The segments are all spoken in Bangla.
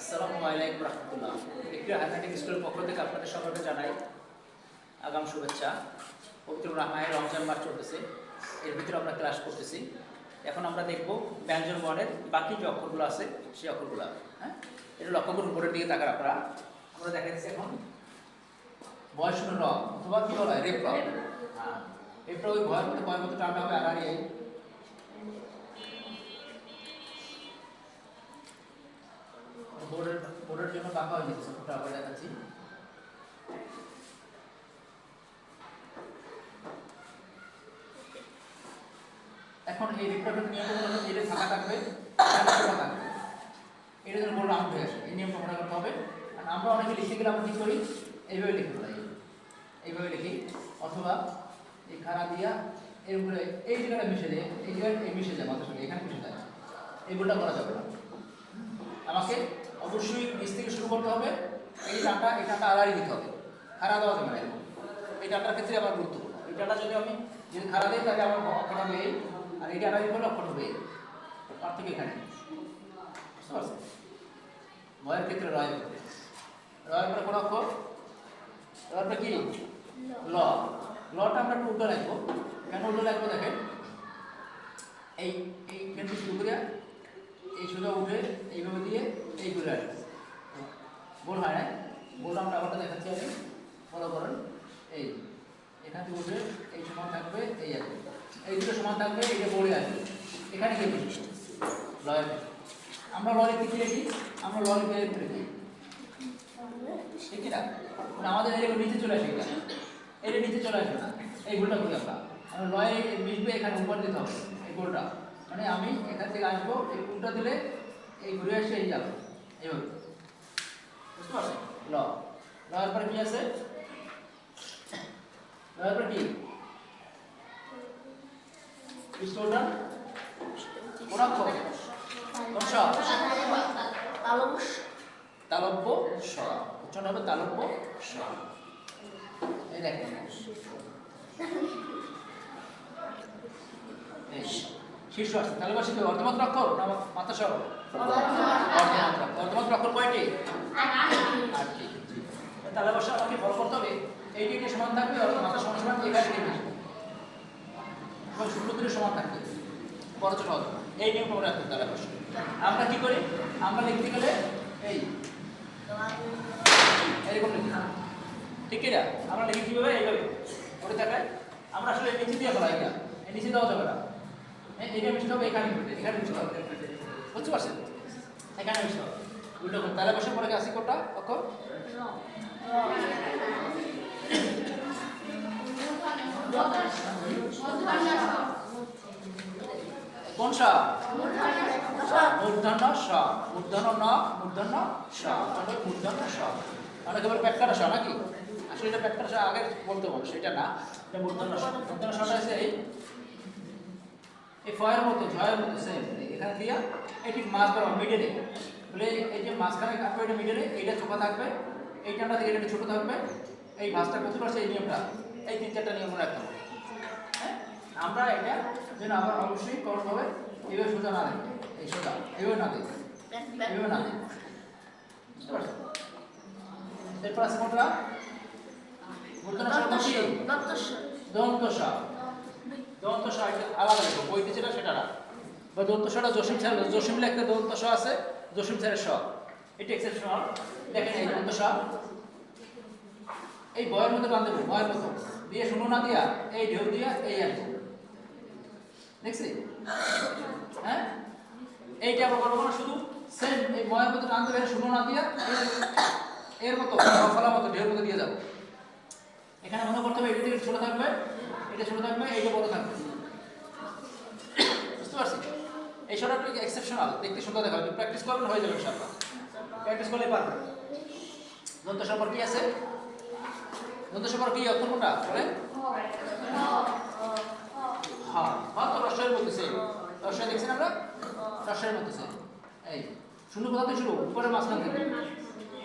আসসালামু আলাইকুম রহমতুল্লাহ। একটি হাইম্যাটিক স্কুলের পক্ষ থেকে আপনাদের সকলকে জানাই আগাম শুভেচ্ছা। পবিত্র রামায় রমজান মাস চলতেছে। এর ভিতরে আমরা ক্লাস করতেছি। এখন আমরা দেখব ব্যঞ্জন বর্ণের বাকি যে অক্ষরগুলো আছে, সেই অক্ষরগুলো। হ্যাঁ? এটা লক্ষ্য করুন, বোর্ডের দিকে তাকার আপনারা। আমরা দেখা যাচ্ছে এখন বয়স র। অথবা কি বলা হয়? রেপ হ্যাঁ। রেপটা ওই ভয়ের মতো ভয়ের মতো টানটা হবে এই বাঁকা হয়ে যেতেছে ওটা আবার দেখাচ্ছি। এখন এই রিপ্রোডাক্ট নিয়মগুলো হলো যেটা ফাঁকা থাকবে থাকবে। এটা যেন গোল রাউন্ড হয়ে আসে, এই নিয়মটা মনে করতে হবে। আর আমরা অনেকে লিখে গেলে আমরা কি করি? এইভাবে লিখে ফেলাই। এইভাবে লিখি, অথবা এই খাড়া দিয়া এর উপরে এই জায়গাটা মিশে দেয় এই জায়গায় এই মিশে যায় মাথার সঙ্গে, এখানে মিশে যায় এইগুলোটা করা যাবে না। আমাকে অবশ্যই নিচ থেকে শুরু করতে হবে। এই টানটা এই টানটা আড়াই দিতে হবে। খাড়া দেওয়া যাবে না এই টানটার ক্ষেত্রে আমার গুরুত্বপূর্ণ এই ডাটা যদি আমি যদি খাড়া দিই তাহলে আমার অক্ষর হবে এই আর এইটা আড়াই দিলে অক্ষর হবে এই পার্থক্য এখানে। বুঝতে পারছেন? ময়ের ক্ষেত্রে রয়ের ক্ষেত্রে। রয়ের পরে কোন অক্ষর? রয়ের পরে কি? ল। লটা আমরা একটু উল্টো রাখব। কেন উল্টো রাখব দেখেন? এই এই কেন্দ্র শুরু করে এই সোজা উঠে এইভাবে দিয়ে এই করে আসবে গোল হয় না গোল আমরা আবারটা দেখাচ্ছি আমি ফলো করেন। এই, এখান থেকে উঠে এই সমান থাকবে এই আসবে এই দুটো সমান থাকবে এইটা পড়ে আসবে এখানে কি লয়ের আমরা কি লিখি আমরা লরি পেয়ে লিখি ঠিক কি না? মানে আমাদের এই নিচে চলে আসে এটা। এটা নিচে চলে আসবে না, এই গোলটা করি আমরা। আমরা লয়ে মিশবে এখানে উপর দিতে হবে, এই গোলটা মানে আমি এখান থেকে আসব, এই উল্টা দিলে এই ঘুরে আসে এই যাবে। এইভাবে বুঝতে পারছেন ল লয়ের পরে কি আছে লয়ের পরে কি পিস্তলটা স তালব্য স উচ্চারণ হবে তালব্য স এই দেখেন শীর্ষ আছে। তাহলে বসে অর্ধমাত্র অক্ষর না মাথা সহ অর্ধমাত্র অর্ধমাত্র অক্ষর কয়টি? আটটি। তাহলে বসে আমাকে ফলো করতে হবে। এইটি একটি সমান থাকবে মাথা সমান সমান এখানে আসবে এবং দুটো সমান থাকবে। বড় হবে। এই নিয়ম মনে রাখতে তাহলে বসে। আমরা কি করি? আমরা লিখতে গেলে এই এরকম লিখি ঠিক না আমরা লিখি কীভাবে? এইভাবে। পড়ে থাকায় আমরা আসলে নিচে দিয়ে ফেলাই এই নিচে দেওয়া যাবে না। এই- এইটা মিশতে হবে, এখানে এখানে বুঝতে পারছেন? এখানে মিশতে হবে। উল্টো করে তাহলে বসে পড়ে গেছে কোনটা? অক্ষর? কোন সা মূর্ধন্য স মূর্ধন্য ন মূর্ধন্য স মূর্ধন্য স অনেক এবার পেটকাটা স নাকি? আসলে এটা পেটকাটা স আগে বলতে বলো সেটা না। এটা মূর্ধন্য স মূর্ধন্য এই। এই ফয়ের মতো জয়ের মতো সেম এখানে দিয়া এই ঠিক মাছ বরাবর মিডলে বলে এই যে মাঝখানে কাটবে এটা মিডলে এইটা চোখা থাকবে এইটাটা থেকে এটা ছোট থাকবে। এই ভাঁজটা কত পারছে এই নিয়মটা। এই তিন চারটা নিয়ম মনে রাখতে হবে। হ্যাঁ? আমরা এটা যেন আবার অবশ্যই করতে হবে এইভাবে সোজা না দেখে এই সোজা এইভাবে না দেখে এইভাবে না দেখে বুঝতে পারছ এরপর আছে কোনটা? কি বা দন্ত সটা জসিম স্যার, জসিম লেখতে দন্ত স আছে, জসিম স্যারের স এটা এক্সেপশনাল দেখেন এই দন্ত স এই বয়ের মতো টান দেবো বয়ের মতো দিয়ে শুনো না দিয়া, এই ঢেউ দিয়া, এই আসব দেখছি? হ্যাঁ? এইটা আবার করব না শুধু। সেম এই ময়ের মতো টান দেবে শুনো না দিয়া এর মতো ফলা মতো ঢেউর মতো দিয়ে যাব। এখানে মনে করতে হবে, এটা থেকে ছোট থাকবে। এটা ছোট থাকবে এইটা বড় থাকবে। বুঝতে পারছি? এই শটটা একটু এক্সেপশনাল দেখতে সুন্দর দেখাবে প্র্যাকটিস করবেন হয়ে যাবে ইনশাআল্লাহ। প্র্যাকটিস করলে পারবেন। দন্ত সম্পর্ক কি আছে? দন্ত সম্পর্ক কি? অক্ষর কোনটা বলে হ্যাঁ হ্যাঁ তো রসয়ের সে রসয় দেখছেন আমরা? রসয়ের সে এই শুরু কোথা থেকে শুরু? উপরে মাঝখান থেকে।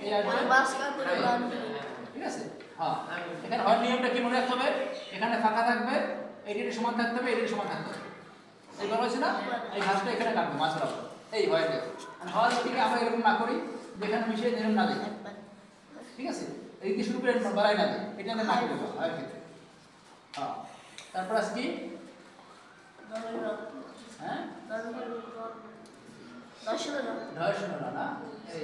এই আসবে ঠিক আছে? হ্যাঁ এখানে হয় নিয়মটা কি মনে রাখতে হবে এখানে ফাঁকা থাকবে এটির সমান থাকতে হবে এটির সমান থাকতে হবে এইবার হয়েছে না এই ঘাসটা এখানে কাটবো মাছ বরাবর এই হয় মানে হওয়ার থেকে আমরা এরকম না করি যেখানে মিশিয়ে যেরকম না দেয় ঠিক আছে এই দিয়ে শুরু করে বাড়াই না দেয় এটা না করে আর ক্ষেত্রে হ্যাঁ তারপর আছে কি হ্যাঁ শূন্য না না এই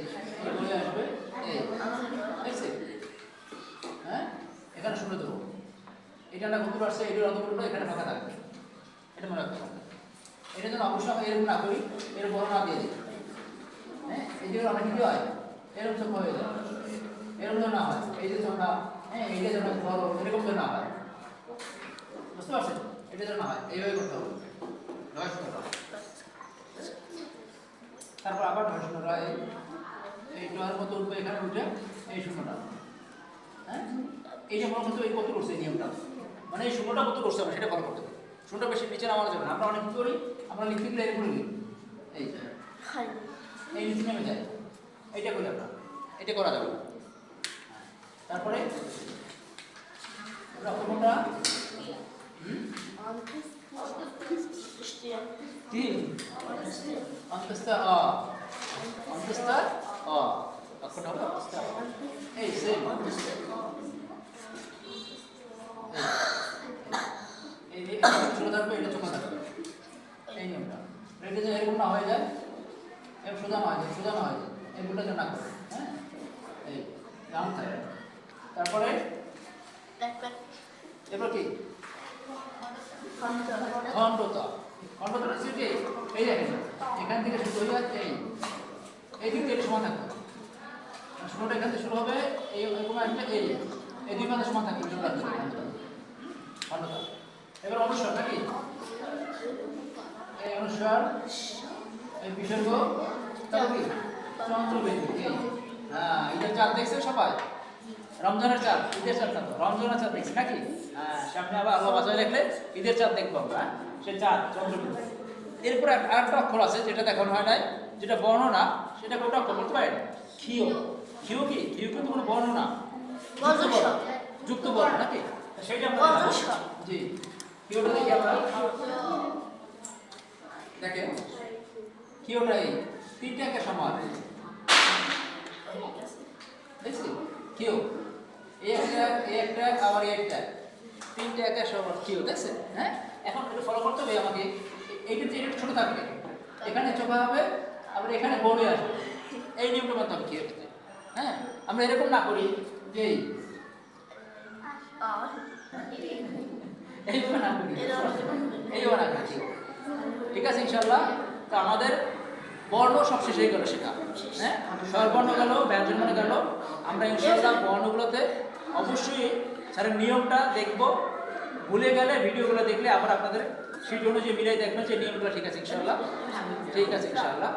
বলে আসবে এই হ্যাঁ এখানে শূন্য দেবো। এটা না কত আসছে এটার করব, এখানে ফাঁকা থাকবে। এটা মনে রাখতে হবে। এটা যেন অবশ্যই আমি এরকম না করি, এর বড় না দিয়ে দিই। হ্যাঁ এই যে অনেক কিছু হয়, এরকম সব হয়ে যায়। এরকম যেন না হয়, এই যে চোখা হ্যাঁ এইটা যেন বড় এরকম যেন না হয়। বুঝতে পারছেন? এটা যেন না হয়, এইভাবে করতে হবে। ঢয় শূন্যটা তারপর আবার ঢয় শূন্যটা এই ডয়ের মতো উঠবে এখানে উঠে এই শূন্যটা হ্যাঁ? এই যে মনে করতে এই কত করছে এই নিয়মটা? মানে এই শূন্যটা কত করছে আমরা সেটা ফলো করতে হবে শূন্যটা বেশি নিচে নামানো যাবে না। আমরা অনেক করি আমরা লিখতে গেলে এরকম লিখি। এই এই নিচে নেমে যায়। এইটা করি আমরা। এটা করা যাবে। তারপরে রকমটা কি? অন্তস্থ অ অন্তস্থ অ অক্ষরটা অন্তস্থ অ। এই সেম এই এটা ছোট থাকবে এই এরকম না হয়ে যায় এরকম সোজা হয়ে যায় সোজা না হয়ে যায় না করে হ্যাঁ এই তারপরে এরপর কি খণ্ডতা খণ্ডতা হচ্ছে কি এই দেখেন এখান থেকে শুরু হয়ে যাচ্ছে এই দিক থেকে সমান থাকবে শুরুটা এখান থেকে শুরু হবে এই এরকম এই এই দুই পাতা সমান থাকবে খণ্ডতা এবার অনুস্বার নাকি? এই অনুস্বার এই বিসর্গ তারপর কি? চন্দ্রবিন্দু হ্যাঁ এটা চাঁদ দেখছে সবাই? রমজানের চাঁদ ঈদের চাঁদ না রমজানের চাঁদ দেখছি নাকি? হ্যাঁ সামনে আবার আল্লাহ বাসায় দেখলে ঈদের চাঁদ দেখব আমরা? সে চাঁদ চন্দ্রবিন্দু এরপরে আর একটা অক্ষর আছে যেটা দেখানো হয় নাই যেটা বর্ণনা সেটা কোনটা অক্ষর বলতে পারেন? খিও খিও কি? খিও কিন্তু কোনো বর্ণনা যুক্ত বর্ণ। যুক্ত বর্ণ নাকি? সেটা। জি খিওটা দেখি আমরা দেখেন খিওটা এই তিনটাকে সমান। দেখছি? কিউ এই একটা এই একটা আবার এই একটা। তিনটে একটা সমান কিউ দেখছেন? হ্যাঁ? এখন একটু ফলো করতে হবে আমাকে। এইটা তো একটু ছোট থাকবে। এখানে চোখা হবে আবার এখানে বড় আসবে। এই নিয়মটা মানতে হবে কিউ হ্যাঁ? আমরা এরকম না করি। যে ঠিক আছে ইনশাল্লাহ তো আমাদের বর্ণ সব শেষ হয়ে গেল সেটা হ্যাঁ স্বরবর্ণ গেল ব্যঞ্জন মানে গেল আমরা ইনশাল্লাহ বর্ণগুলোতে অবশ্যই স্যারের নিয়মটা দেখব ভুলে গেলে ভিডিওগুলো দেখলে আবার আপনাদের সেই অনুযায়ী মিলাই দেখবেন যে নিয়মগুলো ঠিক আছে ইনশাল্লাহ ঠিক আছে ইনশাল্লাহ